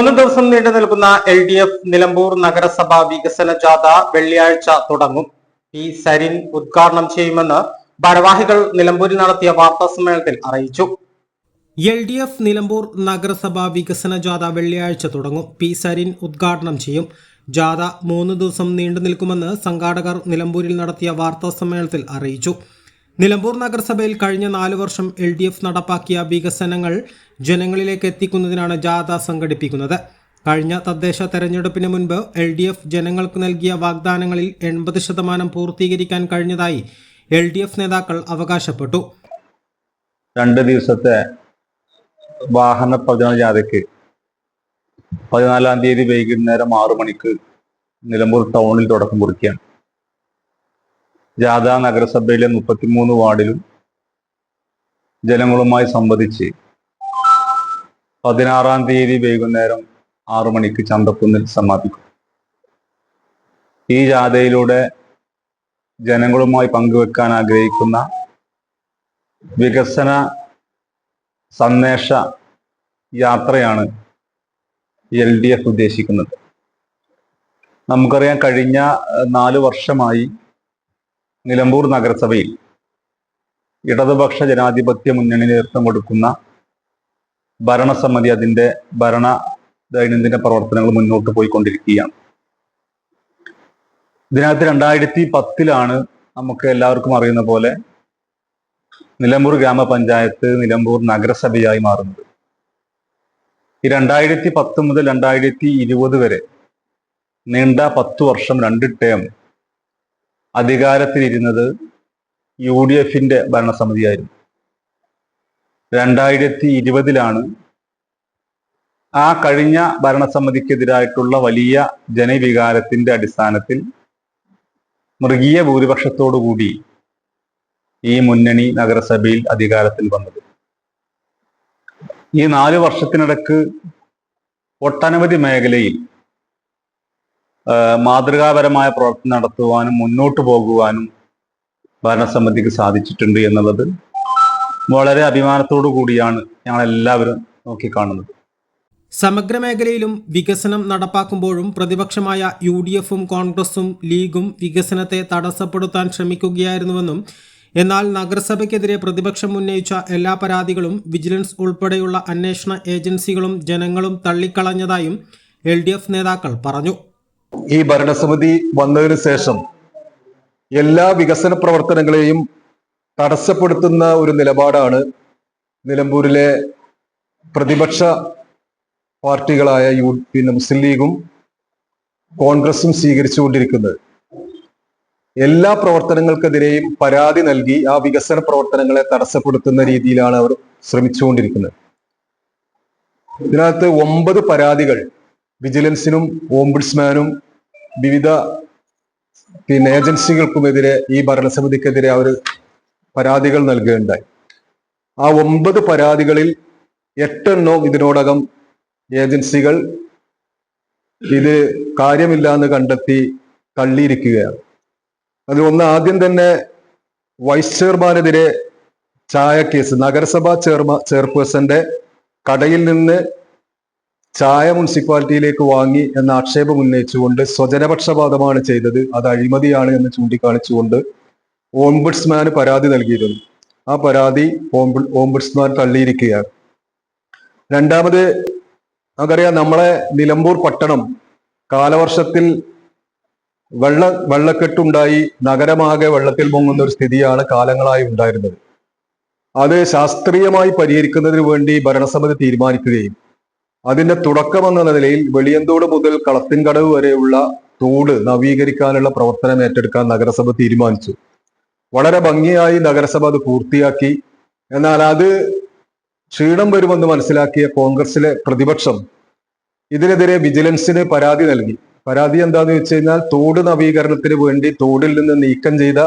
മൂന്ന് ദിവസം നീണ്ടു നിൽക്കുന്ന എൽ ഡി എഫ് നിലമ്പൂർ നഗരസഭാ വികസന ജാഥ വെള്ളിയാഴ്ച തുടങ്ങും. പി സരിൻ ഉദ്ഘാടനം ചെയ്യുമെന്ന് ഭാരവാഹികൾ നിലമ്പൂരിൽ നടത്തിയ വാർത്താ സമ്മേളനത്തിൽ അറിയിച്ചു. എൽ ഡി എഫ് നിലമ്പൂർ നഗരസഭാ വികസന ജാഥ വെള്ളിയാഴ്ച തുടങ്ങും. പി സരിൻ ഉദ്ഘാടനം ചെയ്യും. ജാഥ മൂന്ന് ദിവസം നീണ്ടു നിൽക്കുമെന്ന് സംഘാടകർ നിലമ്പൂരിൽ നടത്തിയ വാർത്താ സമ്മേളനത്തിൽ അറിയിച്ചു. നിലമ്പൂർ നഗരസഭയിൽ കഴിഞ്ഞ നാലു വർഷം എൽ ഡി എഫ് നടപ്പാക്കിയ വികസനങ്ങൾ ജനങ്ങളിലേക്ക് എത്തിക്കുന്നതിനാണ് ജാഥ സംഘടിപ്പിക്കുന്നത്. കഴിഞ്ഞ തദ്ദേശ തെരഞ്ഞെടുപ്പിന് മുൻപ് എൽ ഡി എഫ് ജനങ്ങൾക്ക് നൽകിയ വാഗ്ദാനങ്ങളിൽ എൺപത് ശതമാനം പൂർത്തീകരിക്കാൻ കഴിഞ്ഞതായി എൽ ഡി എഫ് നേതാക്കൾ അവകാശപ്പെട്ടു. രണ്ട് ദിവസത്തെ വാഹന പ്രചരണ ജാഥയ്ക്ക് പതിനാലാം തീയതി വൈകുന്നേരം ആറു മണിക്ക് നിലമ്പൂർ ടൗണിൽ തുടക്കം കുറിക്കുകയാണ്. ജാഥ നഗരസഭയിലെ മുപ്പത്തിമൂന്ന് വാർഡിലും ജനങ്ങളുമായി സംവദിച്ച് പതിനാറാം തീയതി വൈകുന്നേരം ആറു മണിക്ക് ചന്തക്കുന്നിൽ സമാപിക്കും. ഈ ജാഥയിലൂടെ ജനങ്ങളുമായി പങ്കുവെക്കാൻ ആഗ്രഹിക്കുന്ന വികസന സന്ദേശ യാത്രയാണ് എൽ ഡി എഫ് ഉദ്ദേശിക്കുന്നത്. നമുക്കറിയാം കഴിഞ്ഞ നാല് വർഷമായി നിലമ്പൂർ നഗരസഭയിൽ ഇടതുപക്ഷ ജനാധിപത്യ മുന്നണി നേതൃത്വം കൊടുക്കുന്ന ഭരണസമിതി അതിന്റെ ഭരണ ദൈനംദിന പ്രവർത്തനങ്ങൾ മുന്നോട്ട് പോയിക്കൊണ്ടിരിക്കുകയാണ്. ഇതിനകത്ത് രണ്ടായിരത്തി പത്തിലാണ് നമുക്ക് എല്ലാവർക്കും അറിയുന്ന പോലെ നിലമ്പൂർ ഗ്രാമപഞ്ചായത്ത് നിലമ്പൂർ നഗരസഭയായി മാറുന്നത്. ഈ രണ്ടായിരത്തി പത്ത് മുതൽ രണ്ടായിരത്തി ഇരുപത് വരെ നീണ്ട പത്തു വർഷം രണ്ട് ടേം അധികാരത്തിലിരുന്നത് യു ഡി എഫിന്റെ ഭരണസമിതിയായിരുന്നു. രണ്ടായിരത്തി ഇരുപതിലാണ് ആ കഴിഞ്ഞ ഭരണസമിതിക്കെതിരായിട്ടുള്ള വലിയ ജനവികാരത്തിന്റെ അടിസ്ഥാനത്തിൽ മൃഗീയ ഭൂരിപക്ഷത്തോടുകൂടി ഈ മുന്നണി നഗരസഭയിൽ അധികാരത്തിൽ വന്നത്. ഈ നാല് വർഷത്തിനിടക്ക് ഒട്ടനവധി മേഖലയിൽ മാതൃകാപരമായ പ്രവർത്തനം നടത്തുവാനും മുന്നോട്ട് പോകുവാനും ഭരണസമിതിക്ക് സാധിച്ചിട്ടുണ്ട് എന്നുള്ളത് വളരെ അഭിമാനത്തോടു കൂടിയാണ് ഞങ്ങൾ എല്ലാവരും നോക്കിക്കാണുന്നത്. സമഗ്ര മേഖലയിലും വികസനം നടപ്പാക്കുമ്പോഴും പ്രതിപക്ഷമായ യു ഡി എഫും കോൺഗ്രസും ലീഗും വികസനത്തെ തടസ്സപ്പെടുത്താൻ ശ്രമിക്കുകയായിരുന്നുവെന്നും എന്നാൽ നഗരസഭയ്ക്കെതിരെ പ്രതിപക്ഷം ഉന്നയിച്ച എല്ലാ പരാതികളും വിജിലൻസ് ഉൾപ്പെടെയുള്ള അന്വേഷണ ഏജൻസികളും ജനങ്ങളും തള്ളിക്കളഞ്ഞതായും എൽ നേതാക്കൾ പറഞ്ഞു. ഈ ഭരണസമിതി വന്നതിന് ശേഷം എല്ലാ വികസന പ്രവർത്തനങ്ങളെയും തടസ്സപ്പെടുത്തുന്ന ഒരു നിലപാടാണ് നിലമ്പൂരിലെ പ്രതിപക്ഷ പാർട്ടികളായ യു പിന്നെ മുസ്ലിം ലീഗും കോൺഗ്രസും സ്വീകരിച്ചുകൊണ്ടിരിക്കുന്നത്. എല്ലാ പ്രവർത്തനങ്ങൾക്കെതിരെയും പരാതി നൽകി ആ വികസന പ്രവർത്തനങ്ങളെ തടസ്സപ്പെടുത്തുന്ന രീതിയിലാണ് അവർ ശ്രമിച്ചുകൊണ്ടിരിക്കുന്നത്. ഇതിനകത്ത് ഒമ്പത് പരാതികൾ വിജിലൻസിനും ഓംബുഡ്സ്മാനും വിവിധ പിന്നെ ഏജൻസികൾക്കുമെതിരെ ഈ ഭരണസമിതിക്കെതിരെ അവർ പരാതികൾ നൽകുകയുണ്ടായി. ആ ഒമ്പത് പരാതികളിൽ എട്ടെണ്ണവും ഇതിനോടകം ഏജൻസികൾ ഇത് കാര്യമില്ല എന്ന് കണ്ടെത്തി തള്ളിയിരിക്കുകയാണ്. അതിൽ ഒന്ന് ആദ്യം തന്നെ വൈസ് ചെയർമാനെതിരെ ചായ കേസ് നഗരസഭാ ചെയർമാ ചെയർപേഴ്സന്റെ കടയിൽ നിന്ന് ചായ മുനിസിപ്പാലിറ്റിയിലേക്ക് വാങ്ങി എന്ന ആക്ഷേപം ഉന്നയിച്ചുകൊണ്ട് സ്വജനപക്ഷപാതമാണ് ചെയ്തത്. അത് അഴിമതിയാണ് എന്ന് ചൂണ്ടിക്കാണിച്ചുകൊണ്ട് ഓംബുഡ്സ്മാന് പരാതി നൽകിയിരുന്നു. ആ പരാതി ഓംബു ഓംബുഡ്സ്മാൻ തള്ളിയിരിക്കുകയാണ്. രണ്ടാമത് നമുക്കറിയാം നമ്മളെ നിലമ്പൂർ പട്ടണം കാലവർഷത്തിൽ വെള്ള വെള്ളക്കെട്ടുണ്ടായി നഗരമാകെ വെള്ളത്തിൽ മുങ്ങുന്ന ഒരു സ്ഥിതിയാണ് കാലങ്ങളായി ഉണ്ടായിരുന്നത്. അത് ശാസ്ത്രീയമായി പരിഹരിക്കുന്നതിന് വേണ്ടി ഭരണസമിതി തീരുമാനിക്കുകയും അതിന്റെ തുടക്കം എന്ന നിലയിൽ വെളിയന്തോട് മുതൽ കളത്തിൻകടവ് വരെയുള്ള തോട് നവീകരിക്കാനുള്ള പ്രവർത്തനം ഏറ്റെടുക്കാൻ നഗരസഭ തീരുമാനിച്ചു. വളരെ ഭംഗിയായി നഗരസഭ അത് പൂർത്തിയാക്കി. എന്നാൽ അത് ക്ഷീണം വരുമെന്ന് മനസ്സിലാക്കിയ കോൺഗ്രസിലെ പ്രതിപക്ഷം ഇതിനെതിരെ വിജിലൻസിന് പരാതി നൽകി. പരാതി എന്താന്ന് വെച്ച് കഴിഞ്ഞാൽ തോട് നവീകരണത്തിന് വേണ്ടി തോടിൽ നിന്ന് നീക്കം ചെയ്ത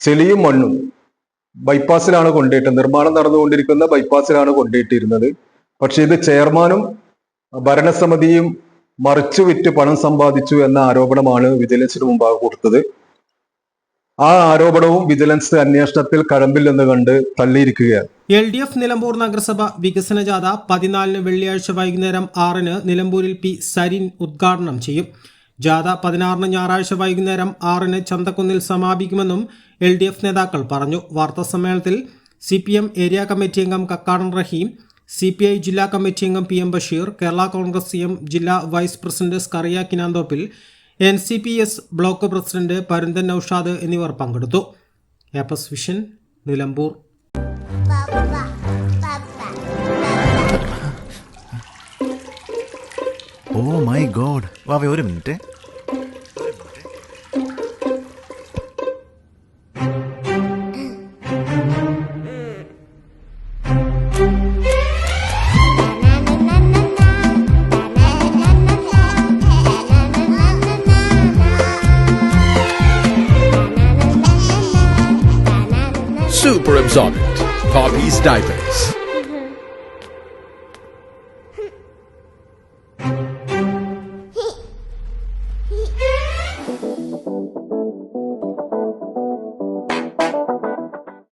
ചെളിയും മണ്ണും ബൈപ്പാസിലാണ് കൊണ്ടിട്ട് നിർമ്മാണം നടന്നുകൊണ്ടിരിക്കുന്ന ബൈപ്പാസിലാണ് കൊണ്ടിട്ടിരുന്നത് പക്ഷെ ഇത് ചെയർമാനും ഭരണസമിതിയും മറിച്ചു വിറ്റ് പണം സമ്പാദിച്ചു എന്ന ആരോപണമാണ് വിജിലൻസിന് മുമ്പാകെ കൊടുത്തത്. ആ ആരോപണവും വിജിലൻസ് അന്വേഷണത്തിൽ കഴമ്പില്ലെന്ന് കണ്ട് തള്ളിയിരിക്കുകയാണ്. എൽ ഡി എഫ് നിലമ്പൂർ നഗരസഭ വികസന ജാഥ പതിനാലിന് വെള്ളിയാഴ്ച വൈകുന്നേരം ആറിന് നിലമ്പൂരിൽ പി സരിൻ ഉദ്ഘാടനം ചെയ്യും. ജാഥ പതിനാറിന് ഞായറാഴ്ച വൈകുന്നേരം ആറിന് ചന്തക്കുന്നിൽ സമാപിക്കുമെന്നും എൽ ഡി എഫ് നേതാക്കൾ പറഞ്ഞു. വാർത്താ സമ്മേളനത്തിൽ C P M area committee അംഗം Kakkadan Raheem C P I ജില്ലാ കമ്മിറ്റി അംഗം P M Basheer Kerala Congress M ജില്ലാ vice president Scaria Kinanthoppil N C P S block president Parunthan Noushad എന്നിവർ പങ്കെടുത്തു. എപ്പസ് vision Nilambur. Oh my God ഒരു minute. Sonnet, Poppy's Diaper.